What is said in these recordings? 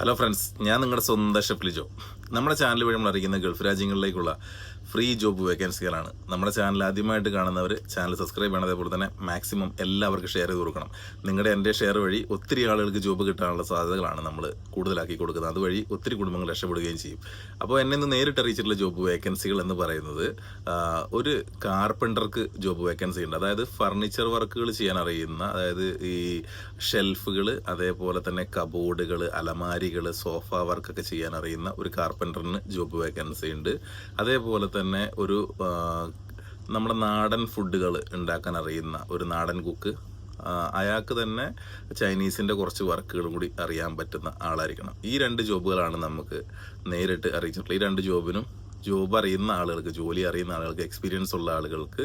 Hello friends ഞാൻ നിങ്ങളുടെ സ്വന്തം ഷെഫ് ലിജോ. നമ്മുടെ ചാനൽ വഴി നമ്മൾ അറിയിക്കുന്ന ഗൾഫ് രാജ്യങ്ങളിലേക്കുള്ള ഫ്രീ ജോബ് വേക്കൻസികളാണ്. നമ്മുടെ ചാനൽ ആദ്യമായിട്ട് കാണുന്നവർ ചാനൽ സബ്സ്ക്രൈബ് ചെയ്യണം. അതേപോലെ തന്നെ മാക്സിമം എല്ലാവർക്കും ഷെയർ ചെയ്ത് കൊടുക്കണം. നിങ്ങളുടെ എന്റെ ഷെയർ വഴി ഒത്തിരി ആളുകൾക്ക് ജോബ് കിട്ടാനുള്ള സാധ്യതകളാണ് നമ്മൾ കൂടുതലാക്കി കൊടുക്കുന്നത്. അതുവഴി ഒത്തിരി കുടുംബങ്ങൾ രക്ഷപ്പെടുകയും ചെയ്യും. അപ്പോൾ എന്നെ ഇന്ന് നേരിട്ട് അറിയിച്ചിട്ടുള്ള ജോബ് വേക്കൻസികൾ എന്ന് പറയുന്നത് ഒരു കാർപ്പന്റർക്ക് ജോബ് വേക്കൻസി ഉണ്ട്. അതായത് ഫർണിച്ചർ വർക്കുകൾ ചെയ്യാൻ അറിയുന്ന അതായത് ഈ ഷെൽഫുകൾ അതേപോലെ തന്നെ കബോർഡുകൾ അലമാരികൾ സോഫ വർക്കൊക്കെ ചെയ്യാൻ അറിയുന്ന ഒരു കാർപ്പന്ററിന് ജോബ് വേക്കൻസി ഉണ്ട്. അതേപോലെ തന്നെ ഒരു നമ്മുടെ നാടൻ ഫുഡുകൾ ഉണ്ടാക്കാൻ അറിയുന്ന ഒരു നാടൻ കുക്ക്. അയാൾക്ക് തന്നെ ചൈനീസിന്റെ കുറച്ച് വർക്കുകളും കൂടി അറിയാൻ പറ്റുന്ന ആളായിരിക്കണം. ഈ രണ്ട് ജോബുകളാണ് നമുക്ക് നേരിട്ട് അറിയിച്ചിട്ടുള്ളത്. ഈ രണ്ട് ജോബിനും ജോബ് അറിയുന്ന ആളുകൾക്ക് ജോലി അറിയുന്ന ആളുകൾക്ക് എക്സ്പീരിയൻസ് ഉള്ള ആളുകൾക്ക്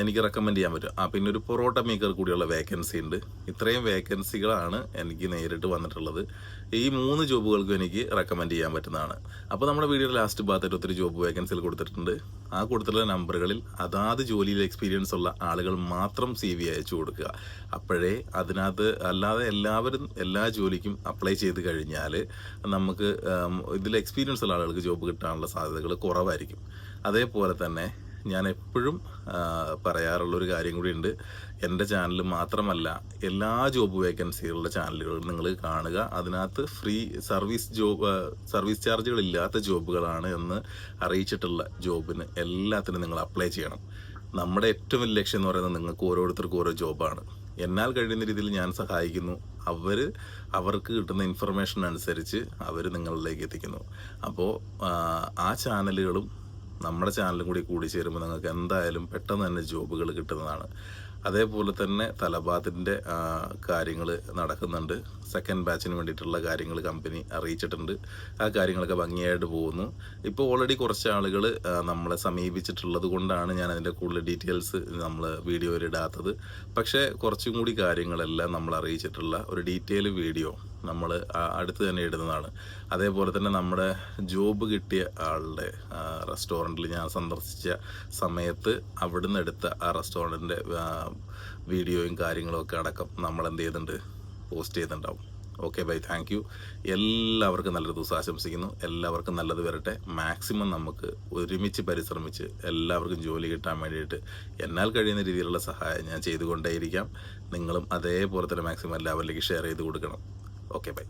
എനിക്ക് റെക്കമെൻഡ് ചെയ്യാൻ പറ്റും. ആ പിന്നെ ഒരു പൊറോട്ട മേക്കർ കൂടിയുള്ള വേക്കൻസി ഉണ്ട്. ഇത്രയും വേക്കൻസികളാണ് എനിക്ക് നേരിട്ട് വന്നിട്ടുള്ളത്. ഈ മൂന്ന് ജോബുകൾക്കും എനിക്ക് റെക്കമെൻഡ് ചെയ്യാൻ പറ്റുന്നതാണ്. അപ്പോൾ നമ്മുടെ വീഡിയോയുടെ ലാസ്റ്റ് ഭാഗത്തായിട്ട് ഒത്തിരി ജോബ് വേക്കൻസികൾ കൊടുത്തിട്ടുണ്ട്. ആ കൊടുത്തിട്ടുള്ള നമ്പറുകളിൽ അതാത് ജോലിയിൽ എക്സ്പീരിയൻസ് ഉള്ള ആളുകൾ മാത്രം സി വി അയച്ചു കൊടുക്കുക. അപ്പോഴേ അതിനകത്ത് അല്ലാതെ എല്ലാവരും എല്ലാ ജോലിക്കും അപ്ലൈ ചെയ്ത് കഴിഞ്ഞാൽ നമുക്ക് ഇതിൽ എക്സ്പീരിയൻസ് ഉള്ള ആളുകൾക്ക് ജോബ് കിട്ടാനുള്ള സാധ്യതകൾ കുറവായിരിക്കും. അതേപോലെ തന്നെ ഞാൻ എപ്പോഴും പറയാറുള്ളൊരു കാര്യം കൂടിയുണ്ട്. എന്റെ ചാനൽ മാത്രമല്ല എല്ലാ ജോബ് വേക്കൻസികളുടെ ചാനലുകളും നിങ്ങൾ കാണുക. അതിനകത്ത് ഫ്രീ സർവീസ് ജോബ് സർവീസ് ചാർജുകൾ ഇല്ലാത്ത ജോബുകളാണ് എന്ന് അറിയിച്ചിട്ടുള്ള ജോബിന് എല്ലാത്തിനും നിങ്ങൾ അപ്ലൈ ചെയ്യണം. നമ്മുടെ ഏറ്റവും വലിയ ലക്ഷ്യം എന്ന് പറയുന്നത് നിങ്ങൾക്ക് ഓരോരുത്തർക്കും ഓരോ ജോബാണ്. എന്നാൽ കഴിയുന്ന രീതിയിൽ ഞാൻ സഹായിക്കുന്നു. അവർ അവർക്ക് കിട്ടുന്ന ഇൻഫർമേഷൻ അനുസരിച്ച് അവർ നിങ്ങളിലേക്ക് എത്തിക്കുന്നു. അപ്പോൾ ആ ചാനലുകളും നമ്മുടെ ചാനലും കൂടി കൂടി ചേരുമ്പോൾ നിങ്ങൾക്ക് എന്തായാലും പെട്ടെന്ന് തന്നെ ജോബുകൾ കിട്ടുന്നതാണ്. അതേപോലെ തന്നെ തലബാത്തിന്റെ കാര്യങ്ങൾ നടക്കുന്നുണ്ട്. സെക്കൻഡ് ബാച്ചിന് വേണ്ടിയിട്ടുള്ള കാര്യങ്ങൾ കമ്പനി അറിയിച്ചിട്ടുണ്ട്. ആ കാര്യങ്ങളൊക്കെ ഭംഗിയായിട്ട് പോകുന്നു. ഇപ്പോൾ ഓൾറെഡി കുറച്ച് ആളുകൾ നമ്മളെ സമീപിച്ചിട്ടുള്ളത് കൊണ്ടാണ് ഞാൻ അതിന്റെ കൂടുതൽ ഡീറ്റെയിൽസ് നമ്മൾ വീഡിയോയിൽ ഇടാത്തത്. പക്ഷേ കുറച്ചും കൂടി കാര്യങ്ങളെല്ലാം നമ്മൾ അറിയിച്ചിട്ടുള്ള ഒരു ഡീറ്റെയിൽ വീഡിയോ നമ്മൾ അടുത്ത് തന്നെ ഇടുന്നതാണ്. അതേപോലെ തന്നെ നമ്മുടെ ജോബ് കിട്ടിയ ആളുടെ റെസ്റ്റോറന്റിൽ ഞാൻ സന്ദർശിച്ച സമയത്ത് അവിടുന്ന് എടുത്ത ആ റെസ്റ്റോറന്റിന്റെ വീഡിയോയും കാര്യങ്ങളും ഒക്കെ അടക്കം നമ്മൾ എന്ത് ചെയ്യുന്നുണ്ട് പോസ്റ്റ് ചെയ്യുന്നുണ്ടാവും ഓക്കെ ബൈ. Thank you. എല്ലാവർക്കും നല്ലൊരു ദിവസം ആശംസിക്കുന്നു. എല്ലാവർക്കും നല്ലത് വരട്ടെ. മാക്സിമം നമുക്ക് ഒരുമിച്ച് പരിശ്രമിച്ച് എല്ലാവർക്കും ജോലി കിട്ടാൻ വേണ്ടിയിട്ട് എന്നാൽ കഴിയുന്ന രീതിയിലുള്ള സഹായം ഞാൻ ചെയ്തുകൊണ്ടേയിരിക്കാം. നിങ്ങളും അതേപോലെ തന്നെ മാക്സിമം എല്ലാവരിലേക്ക് ഷെയർ ചെയ്ത് കൊടുക്കണം. Okay bye